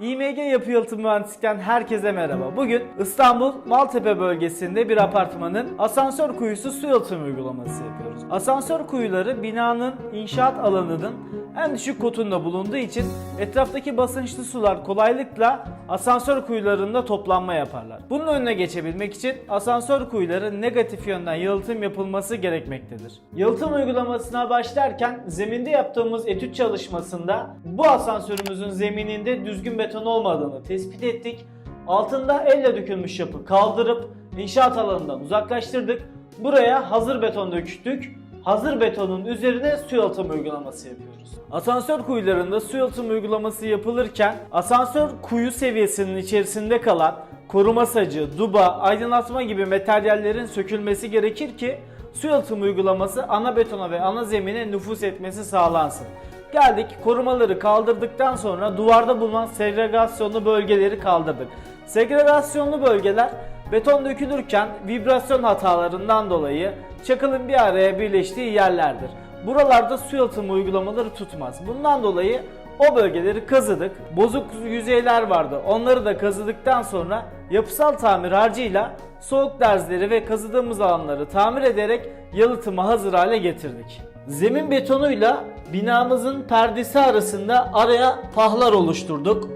İMG Yapı Yalıtım Mühendislik'ten herkese merhaba. Bugün İstanbul Maltepe bölgesinde bir apartmanın asansör kuyusu su yalıtım uygulaması yapıyoruz. Asansör kuyuları binanın inşaat alanının en düşük kotunda bulunduğu için etraftaki basınçlı sular kolaylıkla asansör kuyularında toplanma yaparlar. Bunun önüne geçebilmek için asansör kuyuları negatif yönden yalıtım yapılması gerekmektedir. Yalıtım uygulamasına başlarken zeminde yaptığımız etüt çalışmasında bu asansörümüzün zemininde düzgün beton olmadığını tespit ettik. Altında elle dökülmüş yapı kaldırıp inşaat alanından uzaklaştırdık. Buraya hazır beton döktük. Hazır betonun üzerine su yalıtım uygulaması yapıyoruz. Asansör kuyularında su yalıtım uygulaması yapılırken asansör kuyu seviyesinin içerisinde kalan koruma sacı, duba, aydınlatma gibi materyallerin sökülmesi gerekir ki su yalıtım uygulaması ana betona ve ana zemine nüfus etmesi sağlansın. Geldik korumaları kaldırdıktan sonra duvarda bulunan segregasyonlu bölgeleri kaldırdık. Segregasyonlu bölgeler beton dökülürken vibrasyon hatalarından dolayı çakılın bir araya birleştiği yerlerdir. Buralarda su yalıtımı uygulamaları tutmaz. Bundan dolayı o bölgeleri kazıdık. Bozuk yüzeyler vardı. Onları da kazıdıktan sonra yapısal tamir harcıyla soğuk derzleri ve kazıdığımız alanları tamir ederek yalıtıma hazır hale getirdik. Zemin betonuyla binamızın perdesi arasında araya pahlar oluşturduk.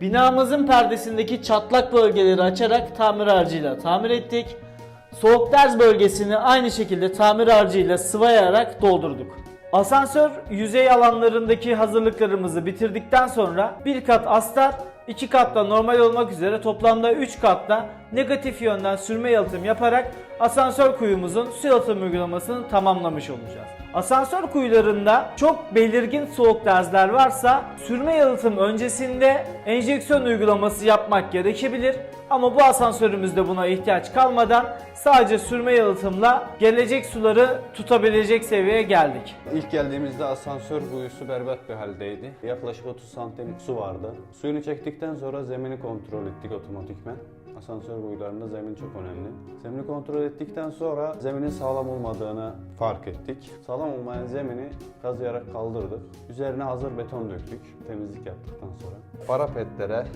Binamızın perdesindeki çatlak bölgeleri açarak tamir harcıyla tamir ettik. Soğuk derz bölgesini aynı şekilde tamir harcıyla sıvayarak doldurduk. Asansör yüzey alanlarındaki hazırlıklarımızı bitirdikten sonra bir kat astar, iki katta normal olmak üzere toplamda 3 katta negatif yönden sürme yalıtım yaparak asansör kuyumuzun su yalıtım uygulamasını tamamlamış olacağız. Asansör kuyularında çok belirgin soğuk derzler varsa sürme yalıtım öncesinde enjeksiyon uygulaması yapmak gerekebilir. Ama bu asansörümüzde buna ihtiyaç kalmadan sadece sürme yalıtımla gelecek suları tutabilecek seviyeye geldik. İlk geldiğimizde asansör kuyusu berbat bir haldeydi. Yaklaşık 30 santim su vardı. Suyunu çektikten sonra zemini kontrol ettik otomatikmen. Asansör kuyularında zemin çok önemli. Zemini kontrol ettikten sonra zeminin sağlam olmadığını fark ettik. Sağlam olmayan zemini kazıyarak kaldırdık. Üzerine hazır beton döktük temizlik yaptıktan sonra. Parapetlere,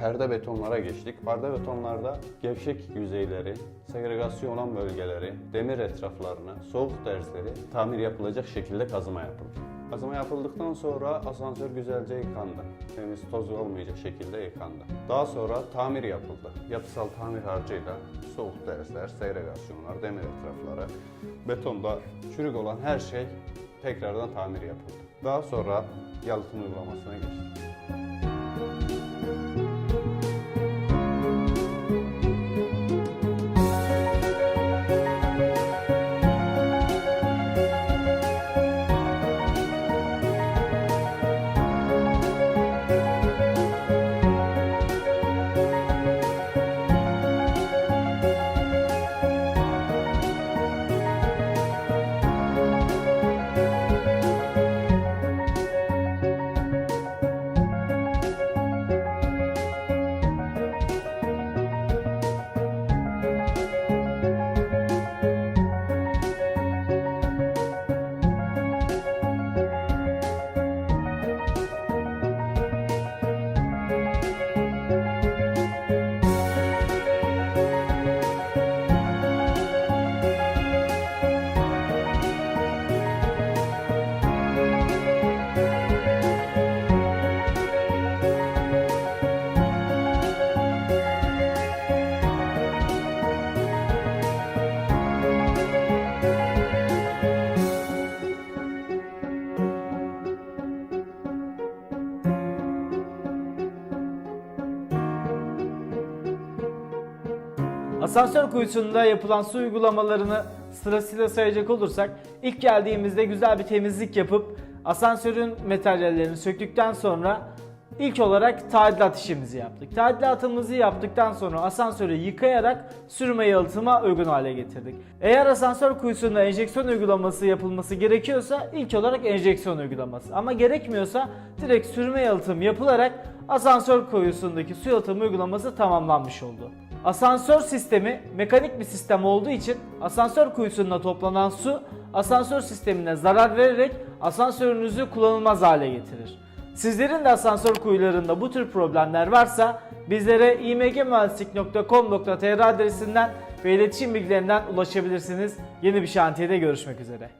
perde betonlara geçtik. Perde betonlarda gevşek yüzeyleri, segregasyon olan bölgeleri, demir etraflarını, soğuk dersleri tamir yapılacak şekilde kazıma yapıldı. Kazıma yapıldıktan sonra asansör güzelce yıkandı. Temiz toz olmayacak şekilde yıkandı. Daha sonra tamir yapıldı. Yapısal tamir harcıyla soğuk dersler, segregasyonlar, demir etrafları, betonda çürük olan her şey tekrardan tamir yapıldı. Daha sonra yalıtım uygulamasına geçtik. Asansör kuyusunda yapılan su uygulamalarını sırasıyla sayacak olursak ilk geldiğimizde güzel bir temizlik yapıp asansörün materyallerini söktükten sonra ilk olarak tadilat işimizi yaptık. Tadilatımızı yaptıktan sonra asansörü yıkayarak sürme yalıtıma uygun hale getirdik. Eğer asansör kuyusunda enjeksiyon uygulaması yapılması gerekiyorsa ilk olarak enjeksiyon uygulaması. Ama gerekmiyorsa direkt sürme yalıtım yapılarak asansör kuyusundaki su yalıtım uygulaması tamamlanmış oldu. Asansör sistemi mekanik bir sistem olduğu için asansör kuyusunda toplanan su asansör sistemine zarar vererek asansörünüzü kullanılmaz hale getirir. Sizlerin de asansör kuyularında bu tür problemler varsa bizlere imgmühendislik.com.tr adresinden ve iletişim bilgilerinden ulaşabilirsiniz. Yeni bir şantiyede görüşmek üzere.